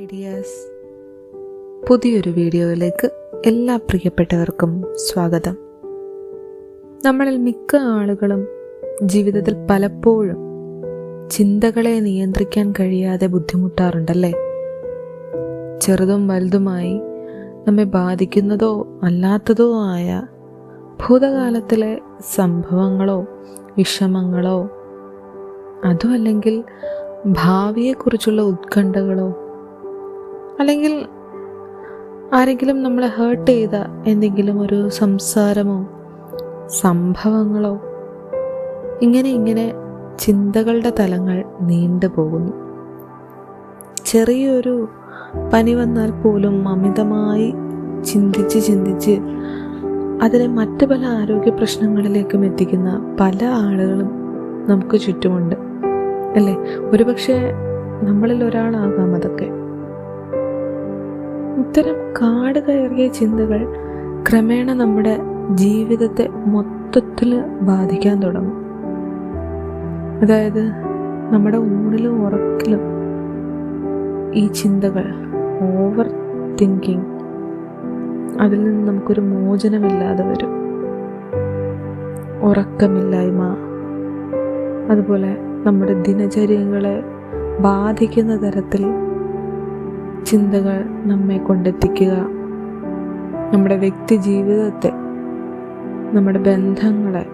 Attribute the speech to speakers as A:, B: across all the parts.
A: Ideas. പുതിയൊരു വീഡിയോയിലേക്ക് എല്ലാ പ്രിയപ്പെട്ടവർക്കും സ്വാഗതം. നമ്മളിൽ മിക്ക ആളുകളും ജീവിതത്തിൽ പലപ്പോഴും ചിന്തകളെ നിയന്ത്രിക്കാൻ കഴിയാതെ ബുദ്ധിമുട്ടാറുണ്ടല്ലേ? ചെറുതും വലുതുമായി നമ്മെ ബാധിക്കുന്നതോ അല്ലാത്തതോ ആയ ഭൂതകാലത്തിലെ സംഭവങ്ങളോ വിഷമങ്ങളോ അതും അല്ലെങ്കിൽ ഭാവിയെക്കുറിച്ചുള്ള ഉത്കണ്ഠകളോ അല്ലെങ്കിൽ ആരെങ്കിലും നമ്മളെ ഹേർട്ട് ചെയ്ത എന്തെങ്കിലും ഒരു സംസാരമോ സംഭവങ്ങളോ ഇങ്ങനെ ഇങ്ങനെ ചിന്തകളുടെ തലങ്ങൾ നീണ്ടു പോകുന്നു. ചെറിയൊരു പനി വന്നാൽ പോലും അമിതമായി ചിന്തിച്ച് ചിന്തിച്ച് അതിനെ മറ്റു പല ആരോഗ്യ പ്രശ്നങ്ങളിലേക്കും എത്തിക്കുന്ന പല ആളുകളും നമുക്ക് ചുറ്റുമുണ്ട്. അല്ലേ? ഒരുപക്ഷെ നമ്മളിൽ ഒരാളാകാം അതൊക്കെ. ഇത്തരം കാട് കയറിയ ചിന്തകൾ ക്രമേണ നമ്മുടെ ജീവിതത്തെ മൊത്തത്തിൽ ബാധിക്കാൻ തുടങ്ങും. അതായത് നമ്മുടെ ഊണിലും ഉറക്കിലും ഈ ചിന്തകൾ ഓവർ തിങ്കിങ് അതിൽ നിന്ന് നമുക്കൊരു മോചനമില്ലാതെ വരും. ഉറക്കമില്ലായ്മ അതുപോലെ നമ്മുടെ ദിനചര്യങ്ങളെ ബാധിക്കുന്ന തരത്തിൽ ചിന്തകൾ നമ്മെ കൊണ്ടെത്തിക്കുക. നമ്മുടെ വ്യക്തി ജീവിതത്തെ നമ്മുടെ ബന്ധങ്ങളെ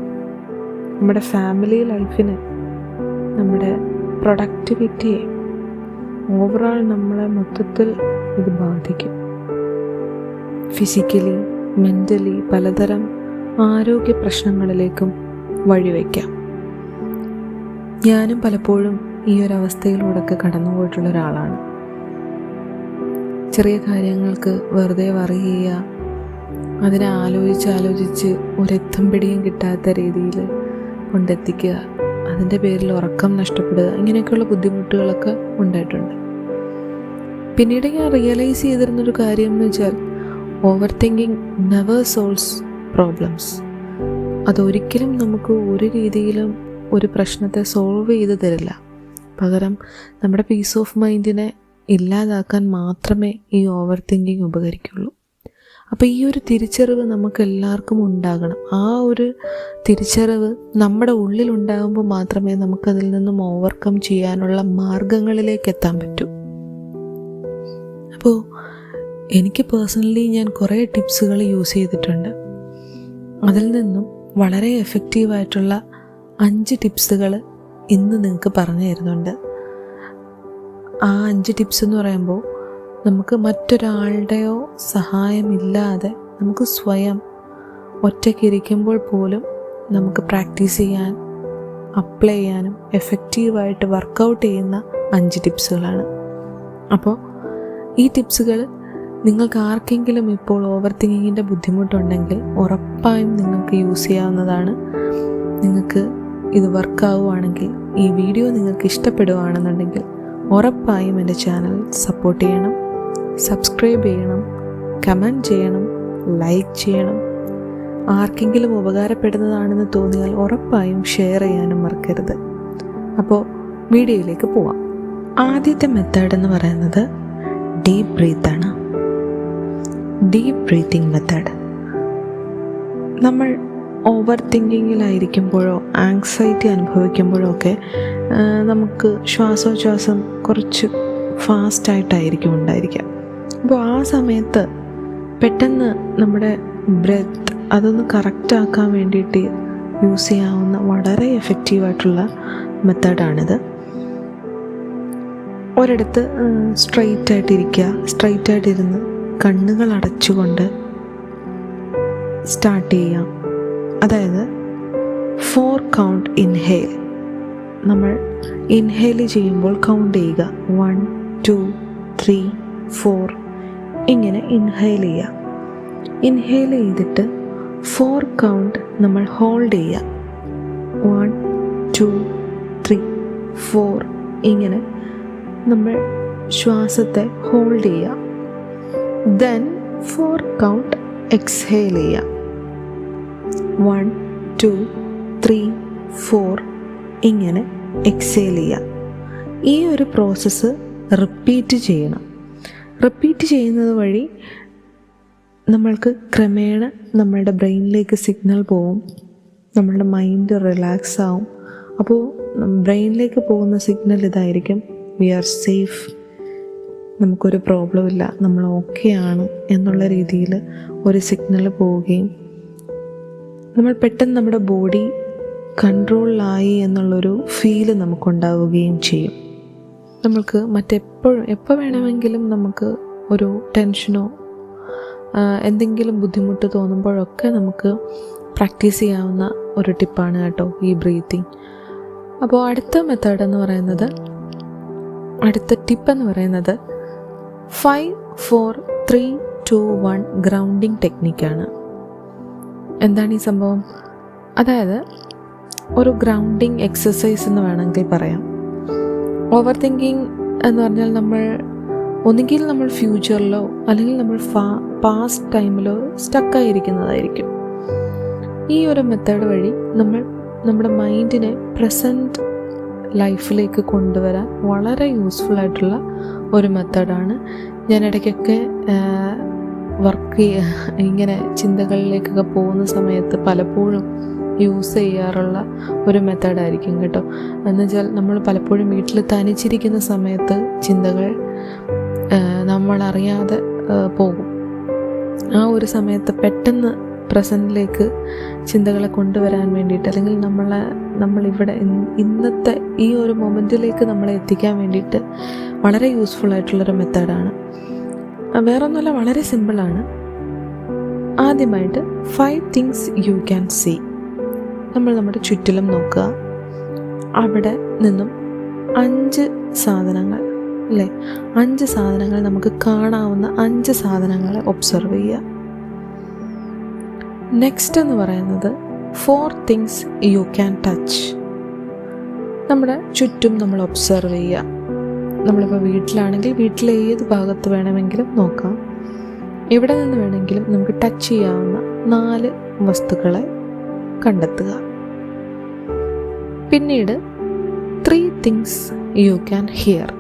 A: നമ്മുടെ ഫാമിലി ലൈഫിനെ നമ്മുടെ പ്രൊഡക്ടിവിറ്റിയെ ഓവറോൾ നമ്മളെ മൊത്തത്തിൽ ഇത് ബാധിക്കും. ഫിസിക്കലി മെന്റലി പലതരം ആരോഗ്യ പ്രശ്നങ്ങളിലേക്കും വഴിവെക്കാം. ഞാനും പലപ്പോഴും ഈ ഒരു അവസ്ഥയിലൂടെയൊക്കെ കടന്നു പോയിട്ടുള്ള ഒരാളാണ്. ചെറിയ കാര്യങ്ങൾക്ക് വെറുതെ വറി ചെയ്യുക അതിനെ ആലോചിച്ച് ആലോചിച്ച് ഒരെത്തും പിടിയും കിട്ടാത്ത രീതിയിൽ കൊണ്ടെത്തിക്കുക. അതിന്റെ പേരിൽ ഉറക്കം നഷ്ടപ്പെടുക. ഇങ്ങനെയൊക്കെയുള്ള ബുദ്ധിമുട്ടുകളൊക്കെ ഉണ്ടായിട്ടുണ്ട്. പിന്നീട് ഞാൻ റിയലൈസ് ചെയ്തിരുന്നൊരു കാര്യം എന്ന് വെച്ചാൽ over thinking never solves problems അതൊരിക്കലും നമുക്ക് ഒരു രീതിയിലും ഒരു പ്രശ്നത്തെ സോൾവ് ചെയ്ത് തരില്ല. പകരം നമ്മുടെ പീസ് ഓഫ് മൈൻഡിനെ ഇല്ലാതാക്കാൻ മാത്രമേ ഈ ഓവർ തിങ്കിങ് ഉപകരിക്കുള്ളൂ. അപ്പോൾ ഈ ഒരു തിരിച്ചറിവ് നമുക്ക് എല്ലാവർക്കും ഉണ്ടാകണം. ആ ഒരു തിരിച്ചറിവ് നമ്മുടെ ഉള്ളിൽ ഉണ്ടാകുമ്പോൾ മാത്രമേ നമുക്കതിൽ നിന്നും ഓവർകം ചെയ്യാനുള്ള മാർഗങ്ങളിലേക്ക് എത്താൻ പറ്റൂ. അപ്പോൾ എനിക്ക് പേഴ്സണലി ഞാൻ കുറേ ടിപ്സുകൾ യൂസ് ചെയ്തിട്ടുണ്ട്. അതിൽ നിന്നും വളരെ എഫക്റ്റീവായിട്ടുള്ള അഞ്ച് ടിപ്സുകൾ ഇന്ന് നിങ്ങൾക്ക് പറഞ്ഞു തരുന്നുണ്ട്. ആ അഞ്ച് ടിപ്സ് എന്ന് പറയുമ്പോൾ നമുക്ക് മറ്റൊരാളുടെയോ സഹായമില്ലാതെ നമുക്ക് സ്വയം ഒറ്റയ്ക്കിരിക്കുമ്പോൾ പോലും നമുക്ക് പ്രാക്ടീസ് ചെയ്യാൻ അപ്ലൈ ചെയ്യാനും എഫക്റ്റീവായിട്ട് വർക്കൗട്ട് ചെയ്യുന്ന അഞ്ച് ടിപ്സുകളാണ്. അപ്പോൾ ഈ ടിപ്സുകൾ നിങ്ങൾക്ക് ആർക്കെങ്കിലും ഇപ്പോൾ ഓവർ തിങ്കിങ്ങിന്റെ ബുദ്ധിമുട്ടുണ്ടെങ്കിൽ ഉറപ്പായും നിങ്ങൾക്ക് യൂസ് ചെയ്യാവുന്നതാണ്. നിങ്ങൾക്ക് ഇത് വർക്കാവുകയാണെങ്കിൽ ഈ വീഡിയോ നിങ്ങൾക്ക് ഇഷ്ടപ്പെടുകയാണെന്നുണ്ടെങ്കിൽ ഉറപ്പായും എന്റെ ചാനൽ സപ്പോർട്ട് ചെയ്യണം. സബ്സ്ക്രൈബ് ചെയ്യണം. കമന്റ് ചെയ്യണം. ലൈക്ക് ചെയ്യണം. ആർക്കെങ്കിലും ഉപകാരപ്പെടുന്നതാണെന്ന് തോന്നിയാൽ ഉറപ്പായും ഷെയർ ചെയ്യാനും മറക്കരുത്. അപ്പോൾ വീഡിയോയിലേക്ക് പോവാം. ആദ്യത്തെ മെത്തേഡ് എന്ന് പറയുന്നത് ഡീപ്പ് ബ്രീത്ത് ആണ്. ഡീപ്പ് ബ്രീത്തിങ് മെത്തേഡ് നമ്മൾ ഓവർ തിങ്കിങ്ങിലായിരിക്കുമ്പോഴോ ആങ്സൈറ്റി അനുഭവിക്കുമ്പോഴോ ഒക്കെ നമുക്ക് ശ്വാസോച്ഛ്വാസം കുറച്ച് ഫാസ്റ്റായിട്ടായിരിക്കും ഉണ്ടായിരിക്കുക. അപ്പോൾ ആ സമയത്ത് പെട്ടെന്ന് നമ്മുടെ ബ്രെത്ത് അതൊന്ന് കറക്റ്റാക്കാൻ വേണ്ടിയിട്ട് യൂസ് ചെയ്യാവുന്ന വളരെ എഫക്റ്റീവായിട്ടുള്ള മെത്തേഡാണിത്. ഒരിടത്ത് സ്ട്രൈറ്റ് ആയിട്ടിരിക്കുക സ്ട്രൈറ്റ് ആയിട്ടിരുന്ന് കണ്ണുകൾ അടച്ചുകൊണ്ട് സ്റ്റാർട്ട് ചെയ്യാം അതായത് ഫോർ കൗണ്ട് ഇൻഹെയിൽ നമ്മൾ ഇൻഹെയിൽ ചെയ്യുമ്പോൾ കൗണ്ട് ചെയ്യുക. വൺ ടു ത്രീ ഫോർ ഇങ്ങനെ ഇൻഹേൽ ചെയ്യുക. ഇൻഹേൽ ചെയ്തിട്ട് ഫോർ കൗണ്ട് നമ്മൾ ഹോൾഡ് ചെയ്യുക. വൺ ടു ത്രീ ഫോർ ഇങ്ങനെ നമ്മൾ ശ്വാസത്തെ ഹോൾഡ് ചെയ്യുക. ദെൻ ഫോർ കൗണ്ട് എക്സ്ഹേൽ ചെയ്യുക. വൺ ടു ത്രീ ഫോർ ഇങ്ങനെ എക്സേൽ ചെയ്യുക. ഈ ഒരു പ്രോസസ്സ് റിപ്പീറ്റ് ചെയ്യണം. റിപ്പീറ്റ് ചെയ്യുന്നത് വഴി നമ്മൾക്ക് ക്രമേണ നമ്മളുടെ ബ്രെയിനിലേക്ക് സിഗ്നൽ പോവും. നമ്മളുടെ മൈൻഡ് റിലാക്സ് ആവും. അപ്പോൾ ബ്രെയിനിലേക്ക് പോകുന്ന സിഗ്നൽ ഇതായിരിക്കും. വി ആർ സേഫ് നമുക്കൊരു പ്രോബ്ലം ഇല്ല. നമ്മൾ ഓക്കെ ആണ് എന്നുള്ള രീതിയിൽ ഒരു സിഗ്നൽ പോവുകയും നമ്മൾ പെട്ടെന്ന് നമ്മുടെ ബോഡി കൺട്രോളിലായി എന്നുള്ളൊരു ഫീൽ നമുക്കുണ്ടാവുകയും ചെയ്യും. നമ്മൾക്ക് മറ്റെപ്പോഴും എപ്പോൾ വേണമെങ്കിലും നമുക്ക് ഒരു ടെൻഷനോ എന്തെങ്കിലും ബുദ്ധിമുട്ട് തോന്നുമ്പോഴൊക്കെ നമുക്ക് പ്രാക്ടീസ് ചെയ്യാവുന്ന ഒരു ടിപ്പാണ് കേട്ടോ ഈ ബ്രീത്തിങ് അപ്പോൾ അടുത്ത മെത്തേഡ് എന്ന് പറയുന്നത് അടുത്ത ടിപ്പ് എന്ന് പറയുന്നത് five four three two one grounding ടെക്നിക്കാണ് എന്താണ് ഈ സംഭവം? അതായത് ഒരു ഗ്രൗണ്ടിങ് എക്സസൈസ് എന്ന് വേണമെങ്കിൽ പറയാം. ഓവർ തിങ്കിങ് എന്ന് പറഞ്ഞാൽ നമ്മൾ ഒന്നുകിൽ നമ്മൾ ഫ്യൂച്ചറിലോ അല്ലെങ്കിൽ നമ്മൾ ഫാ പാസ്റ്റ് ടൈമിലോ സ്റ്റക്കായിരിക്കുന്നതായിരിക്കും ഈ ഒരു മെത്തേഡ് വഴി നമ്മൾ നമ്മുടെ മൈൻഡിനെ പ്രസന്റ് ലൈഫിലേക്ക് കൊണ്ടുവരാൻ വളരെ യൂസ്ഫുൾ ആയിട്ടുള്ള ഒരു മെത്തേഡാണ് ഞാൻ ഇടയ്ക്കൊക്കെ വർക്ക് ഇങ്ങനെ ചിന്തകളിലേക്കൊക്കെ പോകുന്ന സമയത്ത് പലപ്പോഴും യൂസ് ചെയ്യാറുള്ള ഒരു മെത്തേഡായിരിക്കും കേട്ടോ. എന്ന് വെച്ചാൽ നമ്മൾ പലപ്പോഴും വീട്ടിൽ തനിച്ചിരിക്കുന്ന സമയത്ത് ചിന്തകൾ നമ്മളറിയാതെ പോകും. ആ ഒരു സമയത്ത് പെട്ടെന്ന് പ്രസന്റിലേക്ക് ചിന്തകളെ കൊണ്ടുവരാൻ വേണ്ടിയിട്ട് അല്ലെങ്കിൽ നമ്മളെ നമ്മളിവിടെ ഇന്നത്തെ ഈ ഒരു മൊമെന്റിലേക്ക് നമ്മളെ എത്തിക്കാൻ വേണ്ടിയിട്ട് വളരെ യൂസ്ഫുൾ ആയിട്ടുള്ളൊരു മെത്തേഡാണ് വേറൊന്നുമല്ല വളരെ സിമ്പിളാണ് ആദ്യമായിട്ട് five things you can see നമ്മൾ നമ്മുടെ ചുറ്റിലും നോക്കുക. അവിടെ നിന്നും അഞ്ച് സാധനങ്ങൾ അല്ലേ? അഞ്ച് സാധനങ്ങൾ നമുക്ക് കാണാവുന്ന അഞ്ച് സാധനങ്ങളെ ഒബ്സർവ് ചെയ്യുക. നെക്സ്റ്റ് എന്ന് പറയുന്നത് four things you can touch നമ്മുടെ ചുറ്റും നമ്മൾ ഒബ്സർവ് ചെയ്യുക. നമ്മളിപ്പോൾ വീട്ടിലാണെങ്കിൽ വീട്ടിലെ ഏത് ഭാഗത്ത് വേണമെങ്കിലും നോക്കാം. എവിടെ നിന്ന് വേണമെങ്കിലും നമുക്ക് ടച്ച് ചെയ്യാവുന്ന നാല് വസ്തുക്കളെ കണ്ടെത്തുക. പിന്നീട് three things you can hear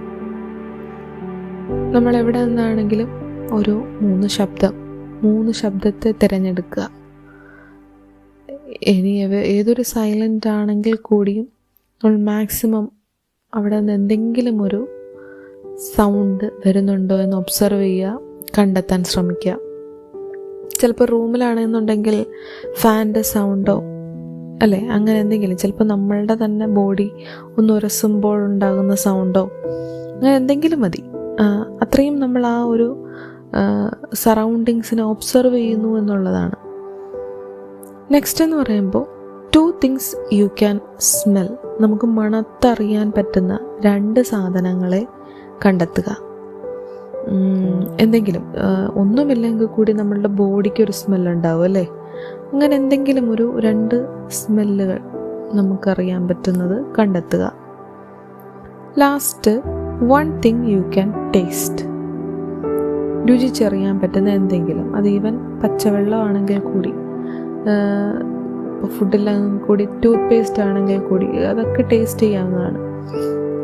A: നമ്മൾ എവിടെ നിന്നാണെങ്കിലും ഒരു മൂന്ന് ശബ്ദം മൂന്ന് ശബ്ദത്തെ തിരഞ്ഞെടുക്കുക. ഇനി ഏതൊരു സൈലന്റ് ആണെങ്കിൽ കൂടിയും നമ്മൾ മാക്സിമം അവിടെ നിന്ന് എന്തെങ്കിലും ഒരു സൗണ്ട് വരുന്നുണ്ടോ എന്ന് ഒബ്സർവ് ചെയ്യുക കണ്ടെത്താൻ ശ്രമിക്കുക. ചിലപ്പോൾ റൂമിലാണെന്നുണ്ടെങ്കിൽ ഫാന്റെ സൗണ്ടോ അല്ലേ? അങ്ങനെ എന്തെങ്കിലും. ചിലപ്പോൾ നമ്മളുടെ തന്നെ ബോഡി ഒന്ന് ഉരസുമ്പോഴുണ്ടാകുന്ന സൗണ്ടോ അങ്ങനെ എന്തെങ്കിലും മതി. അത്രയും നമ്മൾ ആ ഒരു സറൗണ്ടിങ്സിനെ ഒബ്സർവ് ചെയ്യുന്നു എന്നുള്ളതാണ്. നെക്സ്റ്റ് എന്ന് പറയുമ്പോൾ two things you can smell നമുക്ക് മണത്തറിയാൻ പറ്റുന്ന രണ്ട് സാധനങ്ങളെ കണ്ടെത്തുക. എന്തെങ്കിലും ഒന്നുമില്ലെങ്കിൽ കൂടി നമ്മളുടെ ബോഡിക്ക് ഒരു സ്മെല്ലുണ്ടാവും അല്ലേ? അങ്ങനെ എന്തെങ്കിലും ഒരു രണ്ട് സ്മെല്ലുകൾ നമുക്കറിയാൻ പറ്റുന്നത് കണ്ടെത്തുക. Last one thing you can taste രുചിച്ചറിയാൻ പറ്റുന്ന എന്തെങ്കിലും. അത് ഈവൻ പച്ചവെള്ളമാണെങ്കിൽ കൂടി ഫുഡെല്ലാം കൂടി ടൂത്ത് പേസ്റ്റ് ആണെങ്കിൽ കൂടി അതൊക്കെ ടേസ്റ്റ് ചെയ്യാവുന്നതാണ്.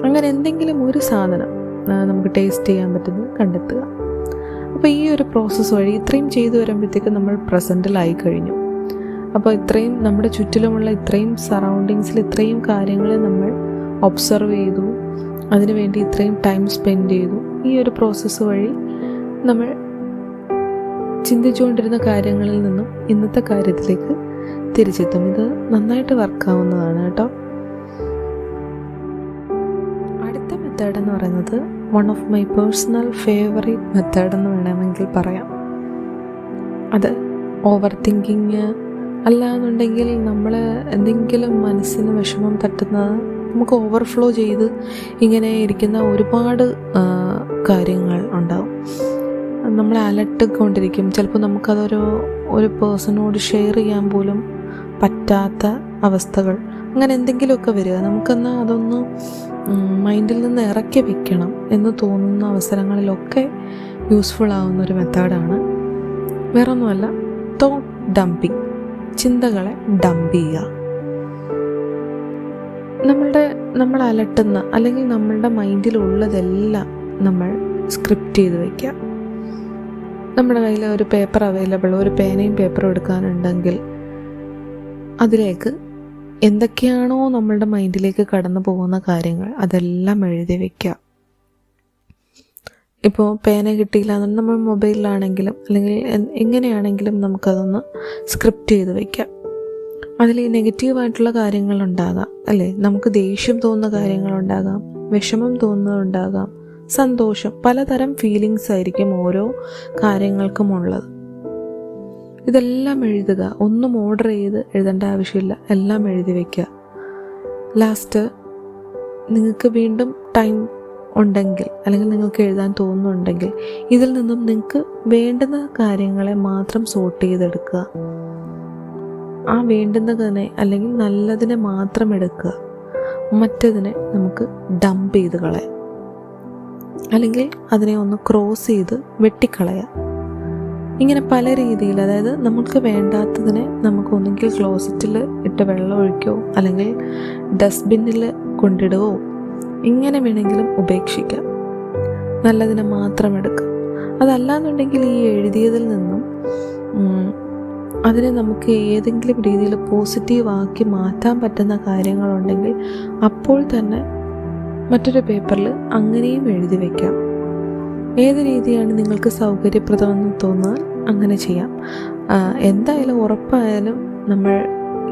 A: അങ്ങനെ എന്തെങ്കിലും ഒരു സാധനം നമുക്ക് ടേസ്റ്റ് ചെയ്യാൻ പറ്റുന്നത് കണ്ടെത്തുക. അപ്പോൾ ഈ ഒരു പ്രോസസ്സ് വഴി ഇത്രയും ചെയ്തു വരുമ്പോഴത്തേക്ക് നമ്മൾ പ്രസന്റിലായി കഴിഞ്ഞു. അപ്പോൾ ഇത്രയും നമ്മുടെ ചുറ്റിലുമുള്ള ഇത്രയും സറൗണ്ടിങ്സിൽ ഇത്രയും കാര്യങ്ങളെ നമ്മൾ ഒബ്സർവ് ചെയ്തു. അതിനുവേണ്ടി ഇത്രയും ടൈം സ്പെൻഡ് ചെയ്തു. ഈ ഒരു പ്രോസസ്സ് വഴി നമ്മൾ ചിന്തിച്ചുകൊണ്ടിരുന്ന കാര്യങ്ങളിൽ നിന്നും ഇന്നത്തെ കാര്യത്തിലേക്ക് തിരിച്ചെത്തും. ഇത് നന്നായിട്ട് വർക്കാവുന്നതാണ് കേട്ടോ. അടുത്ത മെത്തേഡ് എന്ന് പറയുന്നത് one of my personal favourite method എന്ന് വേണമെങ്കിൽ പറയാം. അത് ഓവർ തിങ്കിങ് അല്ല എന്നുണ്ടെങ്കിൽ നമ്മൾ എന്തെങ്കിലും മനസ്സിന് വിഷമം തട്ടുന്നത് നമുക്ക് ഓവർഫ്ലോ ചെയ്ത് ഇങ്ങനെ ഇരിക്കുന്ന ഒരുപാട് കാര്യങ്ങൾ ഉണ്ടാവും. നമ്മളെ അലട്ടിക്കൊണ്ടിരിക്കും ചിലപ്പോൾ നമുക്കതൊരു ഒരു പേഴ്സണോട് ഷെയർ ചെയ്യാൻ പോലും പറ്റാത്ത അവസ്ഥകൾ. അങ്ങനെ എന്തെങ്കിലുമൊക്കെ വരിക. നമുക്കെന്നാൽ അതൊന്ന് മൈൻഡിൽ നിന്ന് ഇറക്കി വെക്കണം എന്ന് തോന്നുന്ന അവസരങ്ങളിലൊക്കെ യൂസ്ഫുൾ ആവുന്ന ഒരു മെത്തേഡാണ് വേറൊന്നുമല്ല തോട്ട് ഡംപിങ് ചിന്തകളെ ഡംപ് ചെയ്യുക. നമ്മളുടെ നമ്മൾ അലട്ടുന്ന അല്ലെങ്കിൽ നമ്മളുടെ മൈൻഡിലുള്ളതെല്ലാം നമ്മൾ സ്ക്രിപ്റ്റ് ചെയ്ത് വയ്ക്കുക നമ്മുടെ കയ്യിൽ ഒരു പേപ്പർ അവൈലബിൾ ഒരു പേനയും പേപ്പറും എടുക്കാനുണ്ടെങ്കിൽ അതിലേക്ക് എന്തൊക്കെയാണോ നമ്മളുടെ മൈൻഡിലേക്ക് കടന്നു പോകുന്ന കാര്യങ്ങൾ അതെല്ലാം എഴുതി വയ്ക്കുക ഇപ്പോൾ പേന കിട്ടിയില്ല എന്നുണ്ടെങ്കിൽ നമ്മൾ മൊബൈലിലാണെങ്കിലും അല്ലെങ്കിൽ എങ്ങനെയാണെങ്കിലും നമുക്കതൊന്ന് സ്ക്രിപ്റ്റ് ചെയ്ത് വയ്ക്കാം അതിൽ നെഗറ്റീവായിട്ടുള്ള കാര്യങ്ങളുണ്ടാകാം അല്ലേ? നമുക്ക് ദേഷ്യം തോന്നുന്ന കാര്യങ്ങളുണ്ടാകാം വിഷമം തോന്നുന്നതുണ്ടാകാം സന്തോഷം പലതരം ഫീലിങ്സ് ആയിരിക്കും ഓരോ കാര്യങ്ങൾക്കും ഉള്ളത്. ഇതെല്ലാം എഴുതുക ഒന്നും ഓർഡർ ചെയ്ത് എഴുതേണ്ട ആവശ്യമില്ല എല്ലാം എഴുതി വയ്ക്കുക ലാസ്റ്റ് നിങ്ങൾക്ക് വീണ്ടും ടൈം ഉണ്ടെങ്കിൽ അല്ലെങ്കിൽ നിങ്ങൾക്ക് എഴുതാൻ തോന്നുന്നുണ്ടെങ്കിൽ ഇതിൽ നിന്നും നിങ്ങൾക്ക് വേണ്ടുന്ന കാര്യങ്ങളെ മാത്രം സോർട്ട് ചെയ്തെടുക്കുക. ആ വേണ്ടുന്നതിനെ അല്ലെങ്കിൽ നല്ലതിനെ മാത്രം എടുക്കുക. മറ്റതിനെ നമുക്ക് ഡംപ് ചെയ്ത് കളയാം. അല്ലെങ്കിൽ അതിനെ ഒന്ന് ക്രോസ് ചെയ്ത് വെട്ടിക്കളയാം. ഇങ്ങനെ പല രീതിയിൽ അതായത് നമുക്ക് വേണ്ടാത്തതിനെ നമുക്ക് ഒന്നുകിൽ ക്ലോസറ്റിൽ ഇട്ട് വെള്ളം ഒഴിക്കുകയോ അല്ലെങ്കിൽ ഡസ്റ്റ്ബിന്നിൽ കൊണ്ടിടുകയോ ഇങ്ങനെ വേണമെങ്കിലും ഉപേക്ഷിക്കാം. നല്ലതിനെ മാത്രം എടുക്കാം. അതല്ലാന്നുണ്ടെങ്കിൽ ഈ എഴുതിയതിൽ നിന്നും അതിനെ നമുക്ക് ഏതെങ്കിലും രീതിയിൽ പോസിറ്റീവാക്കി മാറ്റാൻ പറ്റുന്ന കാര്യങ്ങളുണ്ടെങ്കിൽ അപ്പോൾ തന്നെ മറ്റൊരു പേപ്പറിൽ അങ്ങനെയും എഴുതി വയ്ക്കാം ഏത് രീതിയാണ് നിങ്ങൾക്ക് സൗകര്യപ്രദമെന്ന് തോന്നാൽ അങ്ങനെ ചെയ്യാം. എന്തായാലും ഉറപ്പായാലും നമ്മൾ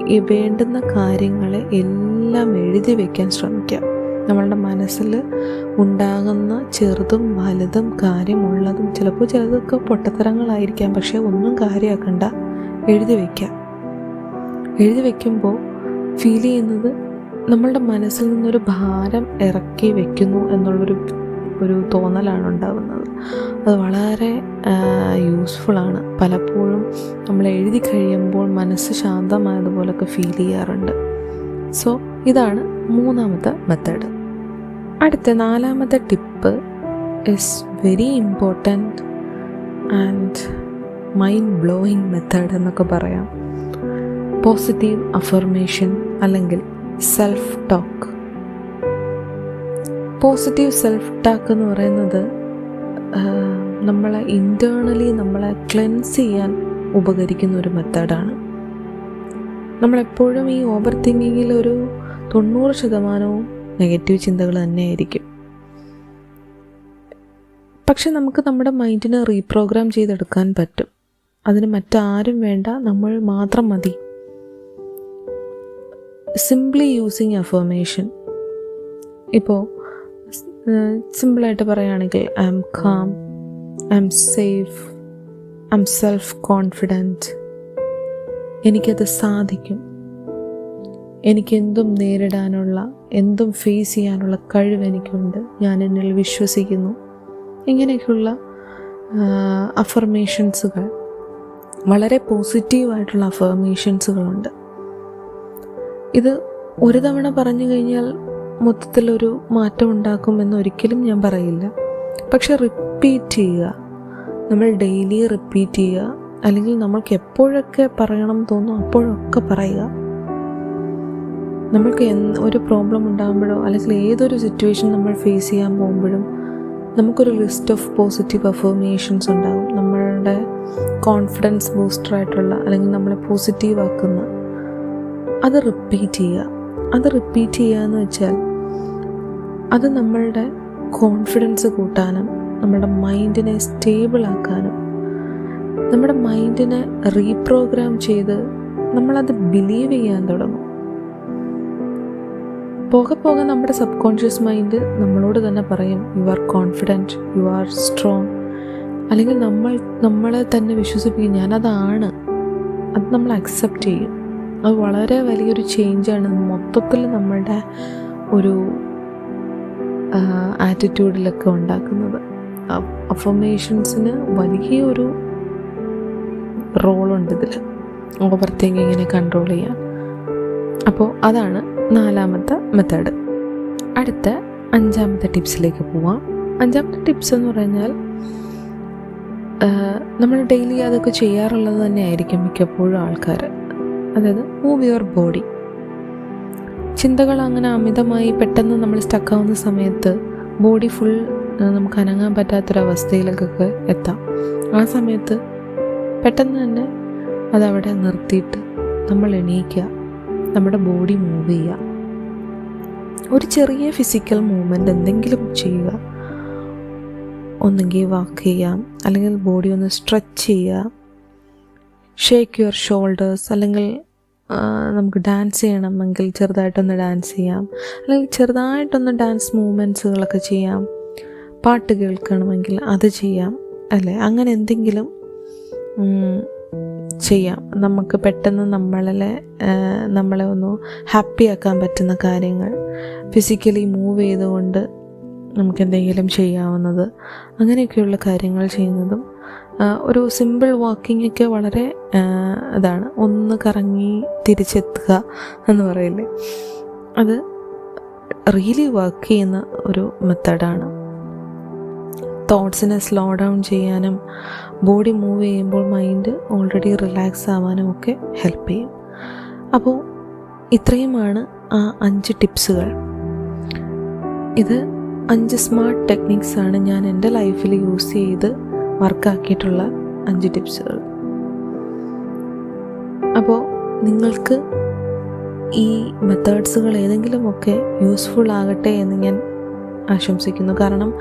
A: ഈ വേണ്ടുന്ന കാര്യങ്ങളെ എല്ലാം എഴുതി വയ്ക്കാൻ ശ്രമിക്കാം. നമ്മളുടെ മനസ്സിൽ ഉണ്ടാകുന്ന ചെറുതും വലുതും കാര്യമുള്ളതും ചിലപ്പോൾ ചിലതൊക്കെ പൊട്ടത്തരങ്ങളായിരിക്കാം. പക്ഷേ ഒന്നും കാര്യമാക്കണ്ട. എഴുതി വയ്ക്കാം എഴുതി വയ്ക്കുമ്പോൾ ഫീൽ ചെയ്യുന്നത് നമ്മളുടെ മനസ്സിൽ നിന്നൊരു ഭാരം ഇറക്കി വെക്കുന്നു എന്നുള്ളൊരു ഒരു തോന്നലാണ് ഉണ്ടാകുന്നത് അത് വളരെ യൂസ്ഫുള്ളാണ് പലപ്പോഴും നമ്മൾ എഴുതി കഴിയുമ്പോൾ മനസ്സ് ശാന്തമായതുപോലൊക്കെ ഫീൽ ചെയ്യാറുണ്ട്. സോ ഇതാണ് മൂന്നാമത്തെ മെത്തേഡ് അടുത്ത നാലാമത്തെ tip is very important and mind blowing method എന്നൊക്കെ പറയാം. പോസിറ്റീവ് അഫർമേഷൻ അല്ലെങ്കിൽ self talk positive self talk എന്ന് പറയുന്നത് നമ്മളെ ഇന്റേർണലി നമ്മളെ ക്ലെൻസ് ചെയ്യാൻ ഉപകരിക്കുന്ന ഒരു മെത്തേഡാണ് നമ്മളെപ്പോഴും ഈ ഓവർ തിങ്കിങ്ങിൽ ഒരു തൊണ്ണൂറ് ശതമാനവും നെഗറ്റീവ് ചിന്തകൾ തന്നെയായിരിക്കും. പക്ഷെ നമുക്ക് നമ്മുടെ മൈൻഡിനെ റീപ്രോഗ്രാം ചെയ്തെടുക്കാൻ പറ്റും. അതിന് മറ്റാരും വേണ്ട നമ്മൾ മാത്രം മതി. സിംപ്ലി യൂസിങ് അഫർമേഷൻ ഇപ്പോൾ സിമ്പിളായിട്ട് പറയുകയാണെങ്കിൽ I'm calm I'm safe I'm self confident എനിക്കത് സാധിക്കും. എനിക്കെന്തും നേരിടാനുള്ള എന്തും ഫേസ് ചെയ്യാനുള്ള കഴിവ് എനിക്കുണ്ട്. ഞാൻ എന്നിൽ വിശ്വസിക്കുന്നു. ഇങ്ങനെയൊക്കെയുള്ള അഫർമേഷൻസുകൾ വളരെ പോസിറ്റീവായിട്ടുള്ള അഫർമേഷൻസുകളുണ്ട് ഇത് ഒരു തവണ പറഞ്ഞു കഴിഞ്ഞാൽ മൊത്തത്തിലൊരു മാറ്റം ഉണ്ടാക്കുമെന്ന് ഒരിക്കലും ഞാൻ പറയില്ല. പക്ഷെ റിപ്പീറ്റ് ചെയ്യുക. നമ്മൾ ഡെയിലി റിപ്പീറ്റ് ചെയ്യുക. അല്ലെങ്കിൽ നമ്മൾക്ക് എപ്പോഴൊക്കെ പറയണം തോന്നും അപ്പോഴൊക്കെ പറയുക. നമ്മൾക്ക് ഒരു പ്രോബ്ലം ഉണ്ടാകുമ്പോഴോ അല്ലെങ്കിൽ ഏതൊരു സിറ്റുവേഷൻ നമ്മൾ ഫേസ് ചെയ്യാൻ പോകുമ്പോഴും നമുക്കൊരു ലിസ്റ്റ് ഓഫ് പോസിറ്റീവ് അഫർമേഷൻസ് ഉണ്ടാകും. നമ്മളുടെ കോൺഫിഡൻസ് ബൂസ്റ്ററായിട്ടുള്ള അല്ലെങ്കിൽ നമ്മളെ പോസിറ്റീവ് ആക്കുന്ന അത് റിപ്പീറ്റ് ചെയ്യുക. അത് റിപ്പീറ്റ് ചെയ്യുക എന്ന് വെച്ചാൽ അത് നമ്മളുടെ കോൺഫിഡൻസ് കൂട്ടാനും നമ്മുടെ മൈൻഡിനെ സ്റ്റേബിൾ ആക്കാനും നമ്മുടെ മൈൻഡിനെ റീപ്രോഗ്രാം ചെയ്ത് നമ്മളത് ബിലീവ് ചെയ്യാൻ തുടങ്ങും. പോകെ പോകെ നമ്മുടെ സബ് കോൺഷ്യസ് മൈൻഡ് നമ്മളോട് തന്നെ പറയും you are confident you are strong അല്ലെങ്കിൽ നമ്മൾ നമ്മളെ തന്നെ വിശ്വസിപ്പിക്കും ഞാനതാണ്. അത് നമ്മൾ അക്സെപ്റ്റ് ചെയ്യും. അത് വളരെ വലിയൊരു ചേഞ്ചാണ് മൊത്തത്തിൽ നമ്മളുടെ ഒരു ആറ്റിറ്റ്യൂഡിലൊക്കെ ഉണ്ടാക്കുന്നത്. അഫർമേഷൻസിന് വലിയൊരു റോളുണ്ട് ഇതിൽ ഓവർ തിങ്കിങ്ങിനെ കൺട്രോൾ ചെയ്യാൻ. അപ്പോൾ അതാണ് നാലാമത്തെ മെത്തേഡ് അടുത്ത അഞ്ചാമത്തെ ടിപ്സിലേക്ക് പോവാം. അഞ്ചാമത്തെ ടിപ്സ് എന്ന് പറഞ്ഞാൽ നമ്മൾ ഡെയിലി അതൊക്കെ ചെയ്യാറുള്ളത് തന്നെ ആയിരിക്കും മിക്കപ്പോഴും ആൾക്കാർ അതായത് മൂവ് യുവർ ബോഡി ചിന്തകൾ അങ്ങനെ അമിതമായി പെട്ടെന്ന് നമ്മൾ സ്റ്റക്കാവുന്ന സമയത്ത് ബോഡി ഫുൾ നമുക്ക് അനങ്ങാൻ പറ്റാത്തൊരവസ്ഥയിലേക്കൊക്കെ എത്താം. ആ സമയത്ത് പെട്ടെന്ന് തന്നെ അതവിടെ നിർത്തിയിട്ട് നമ്മൾ എണീക്കുക. നമ്മുടെ ബോഡി മൂവ് ചെയ്യുക. ഒരു ചെറിയ ഫിസിക്കൽ മൂവ്മെന്റ് എന്തെങ്കിലും ചെയ്യുക. ഒന്നെങ്കിൽ വാക്ക് ചെയ്യാം അല്ലെങ്കിൽ ബോഡി ഒന്ന് സ്ട്രെച്ച് ചെയ്യുക. ഷേക്ക് യുവർ ഷോൾഡേഴ്സ് അല്ലെങ്കിൽ നമുക്ക് ഡാൻസ് ചെയ്യണമെങ്കിൽ ചെറുതായിട്ടൊന്ന് ഡാൻസ് ചെയ്യാം. അല്ലെങ്കിൽ ചെറുതായിട്ടൊന്ന് ഡാൻസ് മൂവ്മെന്റ്സുകളൊക്കെ ചെയ്യാം. പാട്ട് കേൾക്കണമെങ്കിൽ അത് ചെയ്യാം. അല്ലേ? അങ്ങനെ എന്തെങ്കിലും ചെയ്യാം. നമുക്ക് പെട്ടെന്ന് നമ്മളെ നമ്മളെ ഒന്ന് ഹാപ്പി ആക്കാൻ പറ്റുന്ന കാര്യങ്ങൾ ഫിസിക്കലി മൂവ് ചെയ്തുകൊണ്ട് നമുക്ക് എന്തെങ്കിലും ചെയ്യാവുന്നത് അങ്ങനെയൊക്കെയുള്ള കാര്യങ്ങൾ ചെയ്യുന്നതും ഒരു സിമ്പിൾ വാക്കിംഗ് ഒക്കെ വളരെ ഇതാണ്. ഒന്ന് കറങ്ങി തിരിച്ചെത്തുക എന്ന് പറയില്ലേ? അത് റിയലി വർക്ക് ചെയ്യുന്ന ഒരു മെത്തഡാണ് തോട്ട്സിനെ സ്ലോ ഡൗൺ ചെയ്യാനും ബോഡി മൂവ് ചെയ്യുമ്പോൾ മൈൻഡ് ഓൾറെഡി റിലാക്സ് ആവാനും ഒക്കെ ഹെൽപ്പ് ചെയ്യും. അപ്പോൾ ഇത്രയുമാണ് ആ അഞ്ച് ടിപ്സുകൾ. ഇത് അഞ്ച് സ്മാർട്ട് ടെക്നിക്സ് ആണ് ഞാൻ എന്റെ ലൈഫിൽ യൂസ് ചെയ്ത് വർക്കാക്കിയിട്ടുള്ള അഞ്ച് ടിപ്സുകൾ. അപ്പോൾ നിങ്ങൾക്ക് ഈ മെത്തേഡ്സുകൾ ഏതെങ്കിലുമൊക്കെ യൂസ്ഫുൾ ആകട്ടെ എന്ന് ഞാൻ ആശംസിക്കുന്നു. കാരണം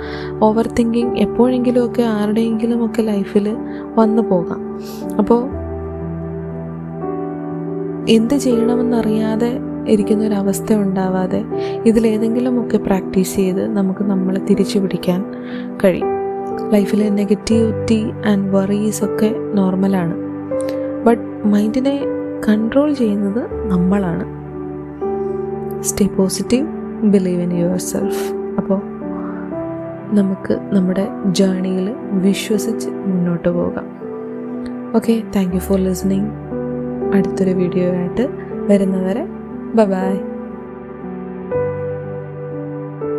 A: ഓവർ തിങ്കിങ് എപ്പോഴെങ്കിലുമൊക്കെ ആരുടെയെങ്കിലുമൊക്കെ ലൈഫിൽ വന്നു പോകാം. അപ്പോൾ എന്ത് ചെയ്യണമെന്നറിയാതെ ഇരിക്കുന്ന ഒരു അവസ്ഥ ഉണ്ടാവാതെ ഇതിലേതെങ്കിലുമൊക്കെ പ്രാക്ടീസ് ചെയ്ത് നമുക്ക് നമ്മളെ തിരിച്ചു പിടിക്കാൻ കഴിയും. ലൈഫിലെ നെഗറ്റിവിറ്റി ആൻഡ് വറീസ് ഒക്കെ നോർമലാണ് ബട്ട് മൈൻഡിനെ കൺട്രോൾ ചെയ്യുന്നത് നമ്മളാണ്. Stay positive believe in yourself അപ്പോൾ നമുക്ക് നമ്മുടെ ജേണിയിൽ വിശ്വസിച്ച് മുന്നോട്ട് പോകാം. Okay thank you for listening അടുത്തൊരു വീഡിയോ ആയിട്ട് വരുന്നവരെ ബൈ